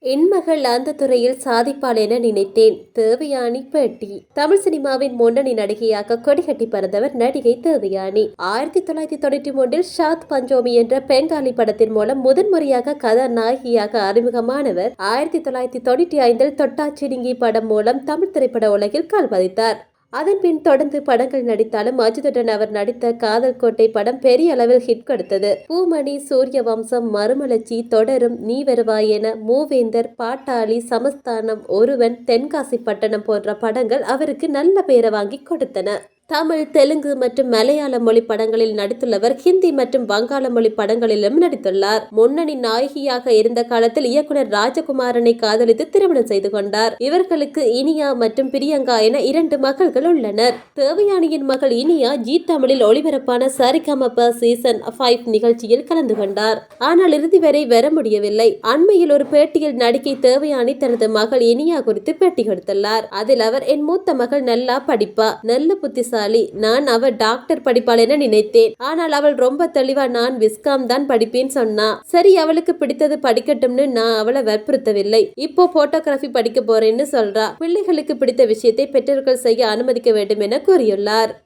என் மகள் அந்த துறையில் சாதிப்பாள் என நினைத்தேன். தேவயானி பேட்டி. தமிழ் சினிமாவின் முன்னணி நடிகையாக கொடிகட்டி பறந்தவர் நடிகை தேவயானி. ஆயிரத்தி தொள்ளாயிரத்தி தொண்ணூற்றி மூன்றில் ஷாத் பஞ்சோமி என்ற பெங்காலி படத்தின் மூலம் முதன்முறையாக கதாநாயகியாக அறிமுகமானவர். ஆயிரத்தி தொள்ளாயிரத்தி தொண்ணூற்றி ஐந்தில் தொட்டாச்சிடுங்கி படம் மூலம் தமிழ் திரைப்பட உலகில் கால் பதித்தார். அதன் பின் தொடர்ந்து படங்கள் நடித்தாலும் அஜித்துடன் அவர் நடித்த காதல் கோட்டை படம் பெரிய அளவில் ஹிட் கொடுத்தது. பூமணி சூரிய வம்சம் மறுமலர்ச்சி தொடரும் நீ வருவாய் என மூவேந்தர் பாட்டாளி சமஸ்தானம் ஒருவன் தென்காசி பட்டணம் போன்ற படங்கள் அவருக்கு நல்ல பெயரை வாங்கி கொடுத்தன. தமிழ் தெலுங்கு மற்றும் மலையாள மொழி படங்களில் நடித்துள்ளவர் ஹிந்தி மற்றும் வங்காள மொழி படங்களிலும் நடித்துள்ளார். முன்னணி நாயகியாக இருந்த காலத்தில் இயக்குனர் ராஜகுமாரனை காதலித்து திருமணம் செய்து கொண்டார். இவர்களுக்கு இனியா மற்றும் பிரியங்கா என இரண்டு மகள்கள் உள்ளனர். தேவயானியின் மகள் இனியா ஜி தமிழில் ஒளிபரப்பான சரிகமப சீசன் ஃபைவ் நிகழ்ச்சியில் கலந்து கொண்டார். ஆனால் இறுதி வரை வர முடியவில்லை. அண்மையில் ஒரு பேட்டியில் நடிகை தேவயானி தனது மகள் இனியா குறித்து பேட்டி கொடுத்துள்ளார். அதில் அவர் என் மூத்த மகள் நல்லா படிப்பா நல்ல புத்திசாலி நான் அவ டாக்டர் படிப்பாள் என நினைத்தேன். ஆனால் அவள் ரொம்ப தெளிவா நான் விஸ்காம் தான் படிப்பேன் சொன்னா. சரி அவளுக்கு பிடித்தது படிக்கட்டும்னு நான் அவளை வற்புறுத்தவில்லை. இப்போ போட்டோகிராஃபி படிக்க போறேன்னு சொல்றா. பிள்ளைகளுக்கு பிடித்த விஷயத்தை பெற்றோர்கள் செய்ய அனுமதிக்க வேண்டும் என கூறியுள்ளார்.